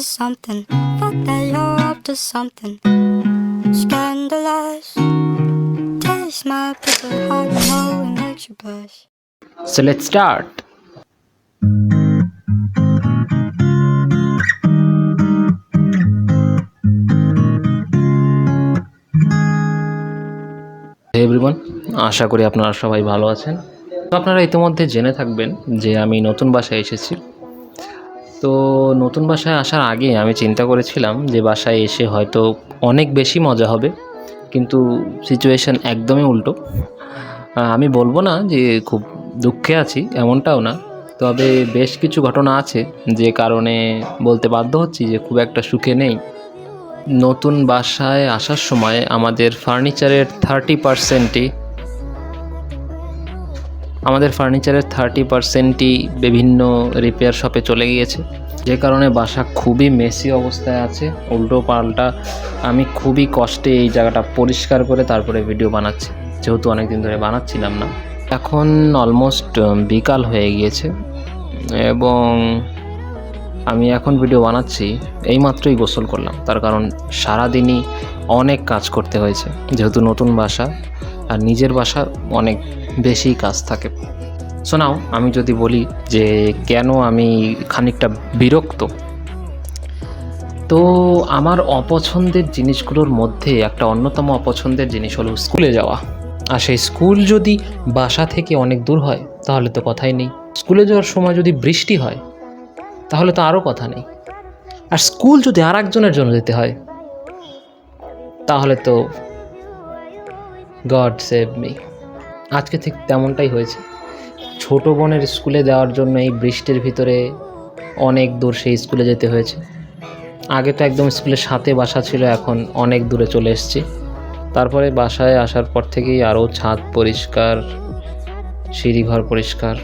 something. Fuck that you're up to something. Scandalous. Taste my heart, you know it makes you blush. So let's start. Everyone আশা করি আপনারা সবাই ভালো আছেন তো আপনারা ইতিমধ্যে জেনে থাকবেন যে আমি নতুন বাসায় এসেছি তো নতুন বাসায় আসার আগে আমি চিন্তা করেছিলাম যে বাসায় এসে হয়তো অনেক বেশি মজা হবে, কিন্তু সিচুয়েশন একদমই উল্টো। আমি বলব না যে খুব দুঃখে আছি, এমনটাও না। তবে বেশ কিছু ঘটনা আছে যে কারণে বলতে বাধ্য হচ্ছি যে খুব একটা সুখে নেই। নতুন বাসায় আসার সময় আমাদের ফার্নিচারের থার্টি পার্সেন্টই আমাদের ফার্নিচারের থার্টি পার্সেন্টই বিভিন্ন রিপেয়ার শপে চলে গিয়েছে। যে কারণে বাসা খুবই মেসি অবস্থায় আছে, উল্টো পাল্টা। আমি খুবই কষ্টে এই জায়গাটা পরিষ্কার করে তারপরে ভিডিও বানাচ্ছি। যেহেতু অনেক দিন ধরে বানাচ্ছিলাম না। এখন অলমোস্ট বিকাল হয়ে গিয়েছে। এবং আমি এখন ভিডিও বানাচ্ছি, এইমাত্রই গোসল করলাম। তার কারণ সারাদিনই অনেক কাজ করতে হয়েছে। যেহেতু নতুন বাসা আর নিজের বাসা অনেক বেশি কাজ থাকে। শোনাও আমি যদি বলি যে কেন আমি খানিকটা বিরক্ত, তো আমার অপছন্দের জিনিসগুলোর মধ্যে একটা অন্যতম অপছন্দের জিনিস হলো স্কুলে যাওয়া। আর সেই স্কুল যদি বাসা থেকে অনেক দূর হয়, তাহলে তো কথাই নেই। স্কুলে যাওয়ার সময় যদি বৃষ্টি হয়, তাহলে তো আরও কথা নেই। আর স্কুল যদি আর একজনের জন্য যেতে হয়, তাহলে তো গড সেভ মি আজকে ঠিক তেমনটাই হয়েছে। ছোট বোনের স্কুলে যাওয়ার জন্য এই বৃষ্টির ভিতরে অনেক দূর সেই স্কুলে যেতে হয়েছে। আগে তো একদম স্কুলের সাথে বাসা ছিল, এখন অনেক দূরে চলে এসেছি। তারপরে বাসায় আসার পর থেকেই আরও ছাদ পরিষ্কার, সিঁড়িঘর পরিষ্কার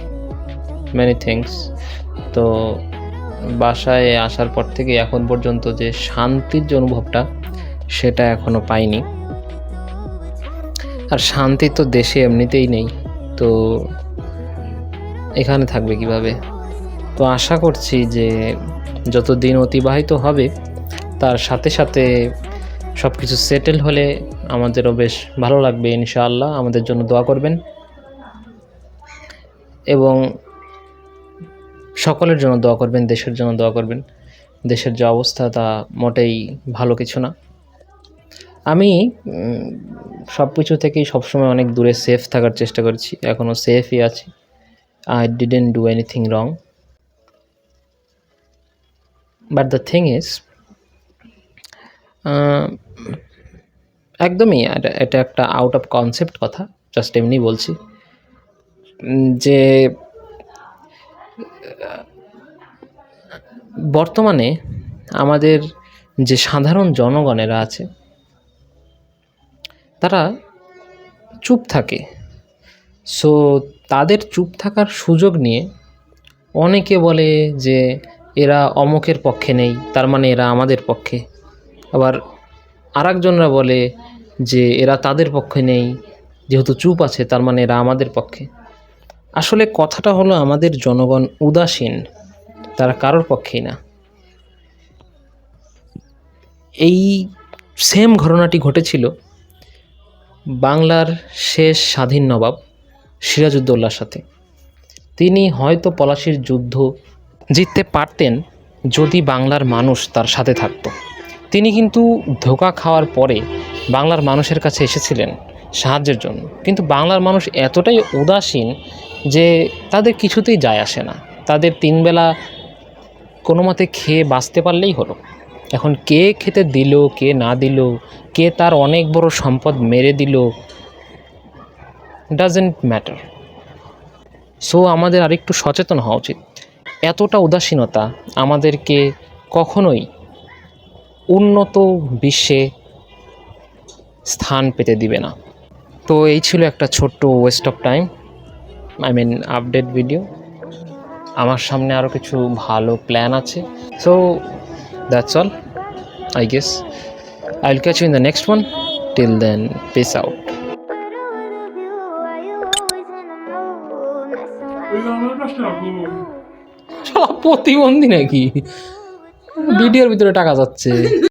মেনি থিংস তো বাসায় আসার পর থেকে এখন পর্যন্ত যে শান্তির যে অনুভবটা, সেটা এখনও পাইনি। আর শান্তি তো দেশে এমনিতেই নেই। তো এখানে থাকবে কীভাবে? তো আশা করছি যে যত দিন অতিবাহিত হবে, তার সাথে সাথে সব কিছু সেটেল হলে আমাদেরও বেশ ভালো লাগবে ইনশাআল্লাহ। আমাদের জন্য দোয়া করবেন। এবং সকলের জন্য দোয়া করবেন, দেশের জন্য দোয়া করবেন। দেশের যে অবস্থা তা মোটেই ভালো কিছু না। আমি সব কিছু থেকেই সবসময় অনেক দূরে সেফ থাকার চেষ্টা করছি এখনও সেফই আছি। I didn't do anything wrong but the thing is একদমই এটা একটা আউট অফ কনসেপ্ট কথা জাস্ট এমনি বলছি। যে বর্তমানে আমাদের যে সাধারণ জনগণেরা আছে তারা চুপ থাকে। সো তাদের চুপ থাকার সুযোগ নিয়ে অনেকে বলে যে, এরা অমকের পক্ষে নেই, তার মানে এরা আমাদের পক্ষে। আবার আরেকজনরা বলে যে, এরা তাদের পক্ষে নেই, যেহেতু চুপ আছে, তার মানে এরা আমাদের পক্ষে। আসলে কথাটা হলো আমাদের জনগণ উদাসীন, তারা কারোর পক্ষেই না। এই সেম ঘটনাটি ঘটেছিল বাংলার শেষ স্বাধীন নবাব সিরাজউদ্দৌলার সাথে। তিনি হয়তো পলাশির যুদ্ধ জিততে পারতেন যদি বাংলার মানুষ তার সাথে থাকতো। তিনি কিন্তু ধোকা খাওয়ার পরে বাংলার মানুষের কাছে এসেছিলেন সাহায্যের জন্য। কিন্তু বাংলার মানুষ এতটাই উদাসীন যে তাদের কিছুতেই যায় আসে না। তাদের তিনবেলা কোনো মতে খেয়ে বাঁচতে পারলেই হলো। এখন কে খেতে দিল, কে না দিল, কে তার অনেক বড় সম্পদ মেরে দিল ডাজেন্ট ম্যাটার সো আমাদের আরেকটু সচেতন হওয়া উচিত। এতটা উদাসীনতা আমাদেরকে কখনোই উন্নত বিশ্বে স্থান পেতে দিবে না। তো এই ছিল একটা ছোট্ট waste of time I mean update video আমার সামনে আরও কিছু ভালো প্ল্যান আছে। So that's all, I guess. I'll catch you in the next one. Till then, peace out. প্রতিবন্ধী নাকি ভিডিওর ভিতরে টাকা যাচ্ছে